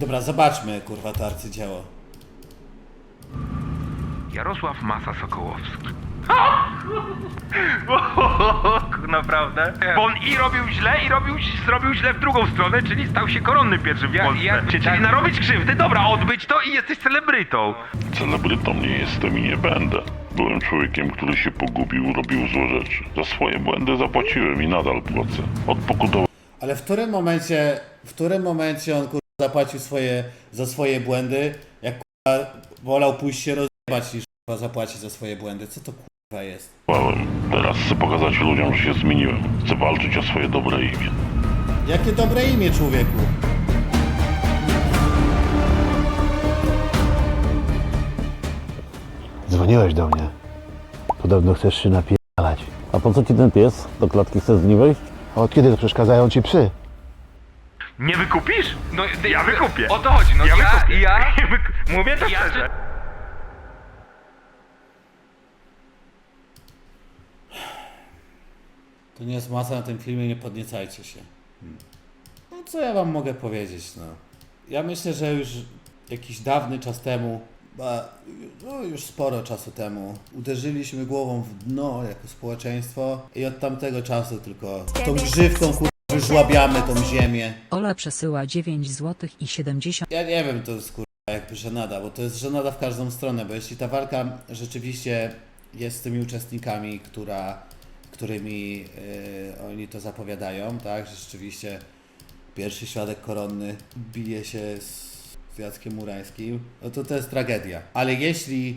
Dobra, zobaczmy, kurwa, to arcydzieło. Jarosław Masa Sokołowski. Naprawdę? Bo on i robił źle, i robił, zrobił źle w drugą stronę, czyli stał się koronnym pierwszym w Ja- Polsce. ja- czyli tak. narobić krzywdy, dobra, odbyć to i jesteś celebrytą. Celebrytą nie jestem i nie będę. Byłem człowiekiem, który się pogubił, robił złe rzeczy. Za swoje błędy zapłaciłem i nadal płacę. Odpokutował Ale w którym momencie, w którym momencie on kurwa zapłacił swoje, za swoje błędy, jak kurwa wolał pójść się rozjebać niż kurwa zapłacić za swoje błędy? Co to kurwa jest? Teraz chcę pokazać ludziom, że się zmieniłem. Chcę walczyć o swoje dobre imię. Jakie dobre imię człowieku? Dzwoniłeś do mnie. Podobno chcesz się napierdalać. A po co ci ten pies? Do klatki chcesz z nim wejść? A od kiedy to przeszkadzają ci psy? Nie wykupisz? No, Ja wykupię. O to chodzi, no ja, ja, wykupię. ja, Mówię to Ja- szczerze. To nie jest masa na tym filmie, nie podniecajcie się. No co ja wam mogę powiedzieć, no. Ja myślę, że już jakiś dawny czas temu, a, no już sporo czasu temu, uderzyliśmy głową w dno jako społeczeństwo i od tamtego czasu tylko tą grzywką kur... wyżłabiamy tą ziemię. Ola przesyła 9 zł i 70 Ja nie wiem, to jest kurwa jakby żenada, bo to jest żenada w każdą stronę, bo jeśli ta walka rzeczywiście jest z tymi uczestnikami, która, którymi yy, oni to zapowiadają, tak, że rzeczywiście pierwszy świadek koronny bije się z, z Jackiem Murańskim, no to to jest tragedia. Ale jeśli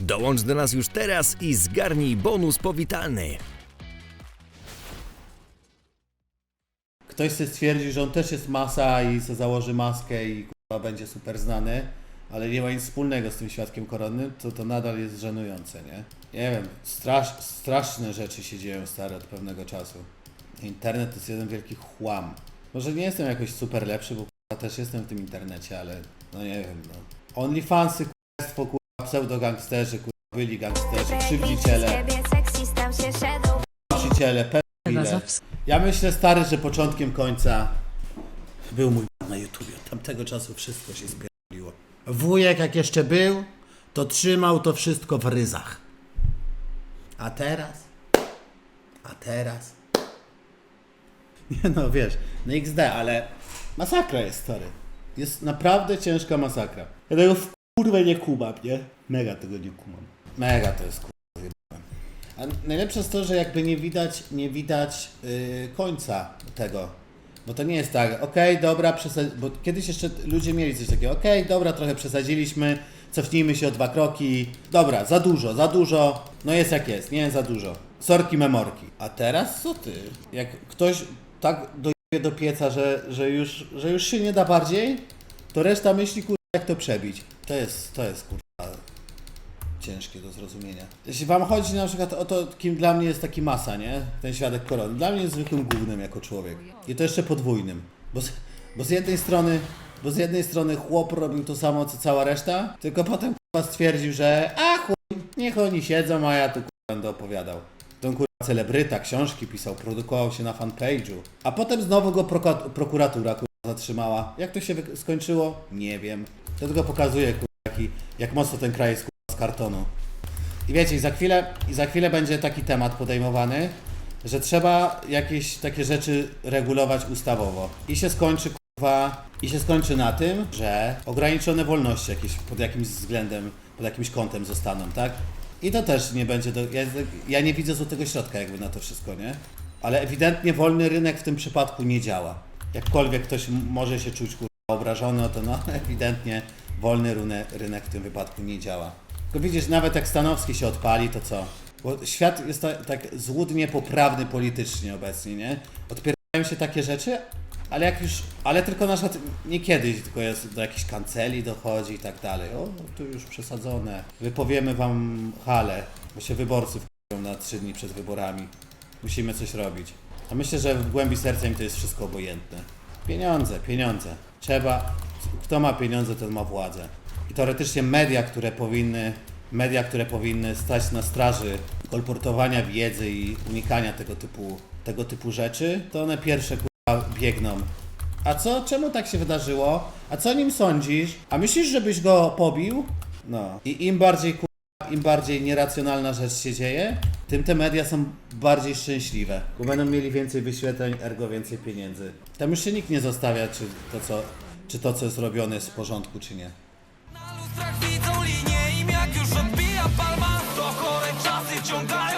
Dołącz do nas już teraz i zgarnij bonus powitalny. ktoś sobie stwierdzi, że on też jest masa i se założy maskę i kurwa będzie super znany, ale nie ma nic wspólnego z tym świadkiem koronnym, to to nadal jest żenujące, nie? Nie wiem, strasz, straszne rzeczy się dzieją stare od pewnego czasu. Internet to jest jeden wielki chłam. Może nie jestem jakoś super lepszy, bo kurwa też jestem w tym internecie, ale no nie wiem, no. OnlyFansy, pseudogangsterzy, kurwa, byli gangsterzy, krzywdziciele, krzywdziciele, pedofile. Ja myślę, stary, że początkiem końca był mój na YouTubie. Od tamtego czasu wszystko się spierdoliło. Wujek jak jeszcze był, to trzymał to wszystko w ryzach. A teraz? A teraz? Nie no, wiesz, no XD, ale masakra jest, stary. Jest naprawdę ciężka masakra. Ja tego w kurwę nie kumam, nie? Mega tego nie kumam. Mega to jest kurwa. A najlepsze jest to, że jakby nie widać, nie widać yy, końca tego. Bo to nie jest tak, okej, dobra, przesad... bo kiedyś jeszcze ludzie mieli coś takiego, okej, dobra, trochę przesadziliśmy, cofnijmy się o dwa kroki, dobra, za dużo, za dużo, no jest jak jest, nie za dużo. Sorki memorki. A teraz co ty? Jak ktoś tak dojdzie do pieca, że, że, już, że już się nie da bardziej, to reszta myśli, kurwa, jak to przebić. To jest, to jest, kurwa, ciężkie do zrozumienia. Jeśli wam chodzi na przykład o to, kim dla mnie jest taki masa, nie? Ten świadek korony. Dla mnie jest zwykłym głównym jako człowiek. I to jeszcze podwójnym. Bo z, bo z jednej strony, bo z jednej strony chłop robił to samo co cała reszta, tylko potem kurwa stwierdził, że a chuj, niech oni siedzą, a ja tu kurwa będę opowiadał. Ten kurwa celebryta, książki pisał, produkował się na fanpage'u. A potem znowu go prokuratura kurwa zatrzymała. Jak to się skończyło? Nie wiem. To tylko pokazuje kurwa, jak mocno ten kraj jest kurwa z kartonu. I wiecie, i za chwilę, za chwilę będzie taki temat podejmowany, że trzeba jakieś takie rzeczy regulować ustawowo. I się skończy kurwa, i się skończy na tym, że ograniczone wolności jakieś pod jakimś względem, pod jakimś kątem zostaną, tak? I to też nie będzie do, ja, ja nie widzę złotego środka jakby na to wszystko, nie? Ale ewidentnie wolny rynek w tym przypadku nie działa. Jakkolwiek ktoś może się czuć kurwa obrażony, no to no ewidentnie wolny rynek, w tym wypadku nie działa. Tylko widzisz, nawet jak Stanowski się odpali, to co? Bo świat jest ta, tak złudnie poprawny politycznie obecnie, nie? Odpierają się takie rzeczy, Ale jak już, ale tylko na przykład nie kiedyś, tylko jest do jakichś kanceli dochodzi i tak dalej. O, tu już przesadzone. Wypowiemy wam halę, bo się wyborcy wkurzą na trzy dni przed wyborami. Musimy coś robić. A myślę, że w głębi serca im to jest wszystko obojętne. Pieniądze, pieniądze. Trzeba, kto ma pieniądze, ten ma władzę. I teoretycznie media, które powinny, media, które powinny stać na straży kolportowania wiedzy i unikania tego typu, tego typu rzeczy, to one pierwsze kurwa biegną. A co? Czemu tak się wydarzyło? A co o nim sądzisz? A myślisz, żebyś go pobił? No. I im bardziej kurwa, im bardziej nieracjonalna rzecz się dzieje, tym te media są bardziej szczęśliwe. Bo będą mieli więcej wyświetleń, ergo więcej pieniędzy. Tam już się nikt nie zostawia, czy to co, czy to, co jest robione jest w porządku, czy nie. Na lustrach widzą linię im jak już odbija palma To chore czasy ciągają